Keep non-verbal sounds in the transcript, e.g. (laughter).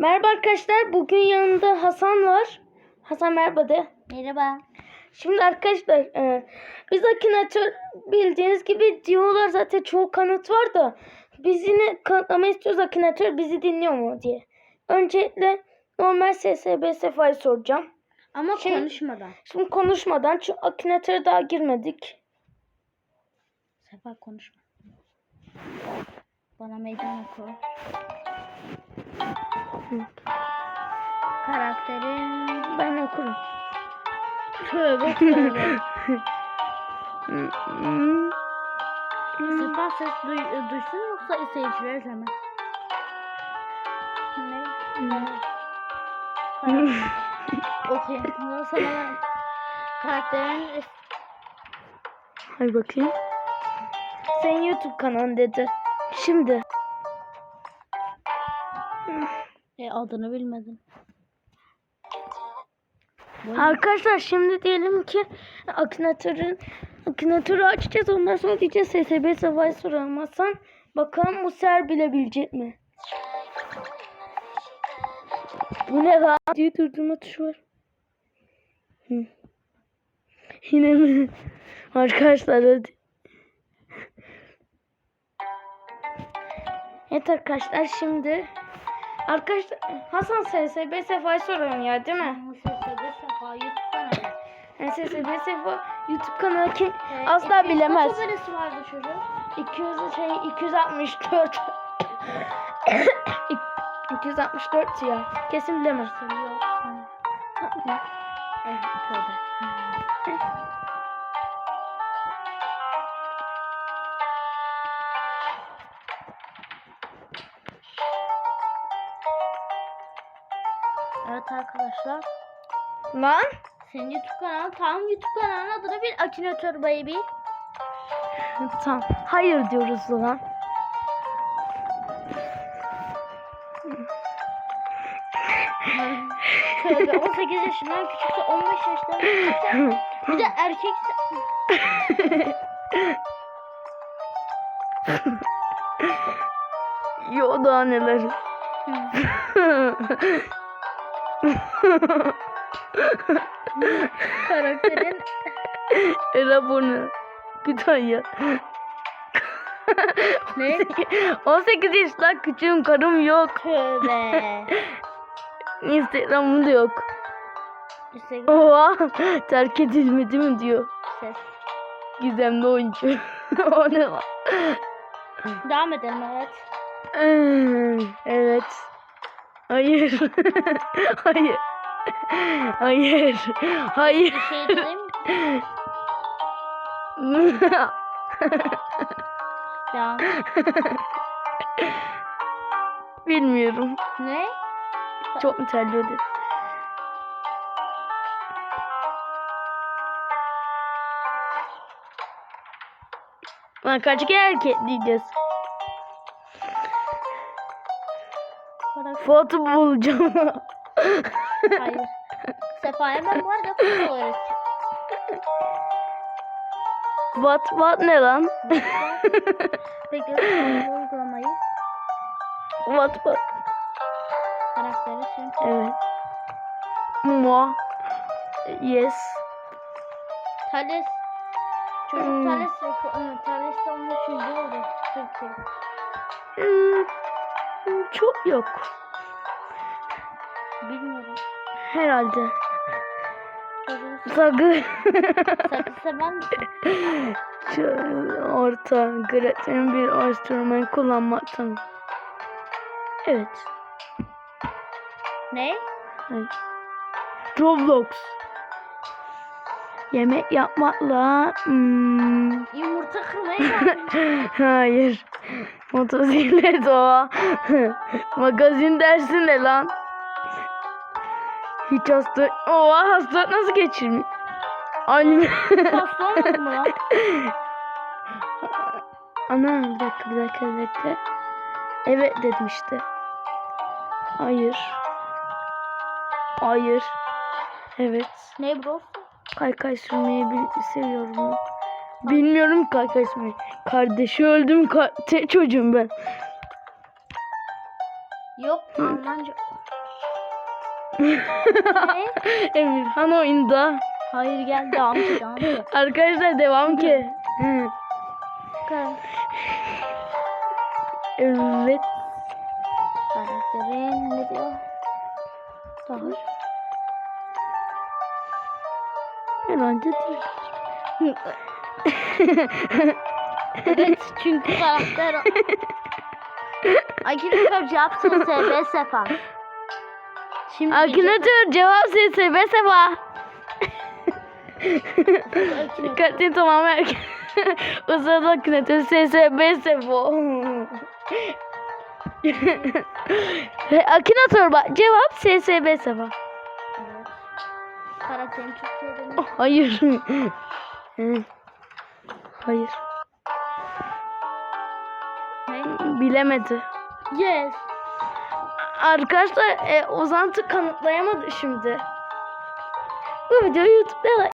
Merhaba arkadaşlar. Bugün yanımda Hasan var. Hasan merhaba de. Merhaba. Şimdi arkadaşlar e, biz Akinator bildiğiniz gibi diyorlar zaten çoğu kanıt var da biz yine kanıtlama istiyoruz Akinator bizi dinliyor mu diye. Öncelikle normal SSB sefayı soracağım. Ama Şey- konuşmadan. Şimdi konuşmadan çünkü Akinator'a daha girmedik. Sefa konuşma. Bana meydan oku. Karakterin... Ben okurum. Tövbe (laughs) tövbe. Sefa ses duy, duysun yoksa seyirciler izleme. Ne? Okey. Bunu sana karakterin Hay bakayım. Sen YouTube kanalın dedi. Şimdi e, adını bilmedim. Arkadaşlar şimdi diyelim ki Akinator'un Akinator'u açacağız ondan sonra diyeceğiz SSB Savaş soralım Hasan. Bakalım bu ser bilebilecek mi? Bu ne lan? diye durdurma tuşu var. Hı. Yine mi? Arkadaşlar hadi. Evet arkadaşlar şimdi Arkadaşlar Hasan SSB Sefa'yı soralım ya değil mi? De Sefa YouTube kanalı. Yani SSB Sefa YouTube kanalı kim Ee, asla bilemez. Kaç abonesi vardı çocuğun? 200 şey 264 264 ya. Kesin bilemez. Yok. Evet, Evet arkadaşlar. Lan Senin YouTube kanalın tam YouTube kanalının adına bir Akinator Baby. (laughs) tamam. Hayır diyoruz lan. (laughs) Tövbe 18 yaşından küçükse 15 yaşından küçükse bir de erkekse (laughs) Yo daha neler. (laughs) karakterin Era bunu. Kütahya. ne? (laughs) 18 yaşından küçüğüm karım yok. Tövbe. (laughs) Instagram'ım da yok. Instagram Oha terk edilmedi mi diyor. ses. Gizemli oyuncu. o ne lan? Devam edelim evet. Evet. Hayır. (laughs) Hayır. Hayır. Hayır. Bir şey diyeyim mi? (laughs) Devam. Bilmiyorum. Ne? Çok mu terliyordu? Lan kaç kere diyeceğiz. Karakter. Foto bulacağım. Hayır. Sefa'ya ben bu arada foto olarak what what ne lan? Peki bu uygulamayı what what? karakteri şimdi Evet. Moi. Yes. Thales Çocuk Hmm. Thales Thales üçüncü oldu Türkiye. Hmm, çok yok. Bilmiyorum. Herhalde. Sagı. sakız seven misin? (laughs) Orta gratin bir enstrüman kullanmaktan. Evet. Ne? Hayır. Roblox. Yemek yapmakla hmm, Yumurta kırmaya geldim. (laughs) Motosiklet (laughs) o. Magazin dersi ne lan? Hiç hasta... Oha hasta nasıl geçirmiş? Anne. Hasta olmadın mı lan? Ana bir dakika bir dakika bir dakika. Evet dedim işte. Hayır. Hayır. Evet. Ne bro? Kaykay sürmeyi seviyorum. Bilmiyorum kaykay sürmeyi. Kardeşi öldüm. Ka- tek çocuğum ben. Yok Alman amca. (laughs) Emirhan oyunda. Hayır gel devam ki devam ki. (laughs) Arkadaşlar devam ki. Evet. Karakterin ne diyor? Tahir. Herhalde değil. Evet çünkü karakter Arkadaşlar cevap SSB sefa. Şimdi Akinator cevap sesi sefa. Dikkatini tamamen sırada (laughs) Akinator sesi sefa. Akinator bak cevap SSB sefa. Evet. Karakterin Türkçe'de ne? Oh, hayır. Hayır. Ne? Bilemedi. Yes. Arkadaşlar e, Ozan kanıtlayamadı şimdi. Bu videoyu YouTube'da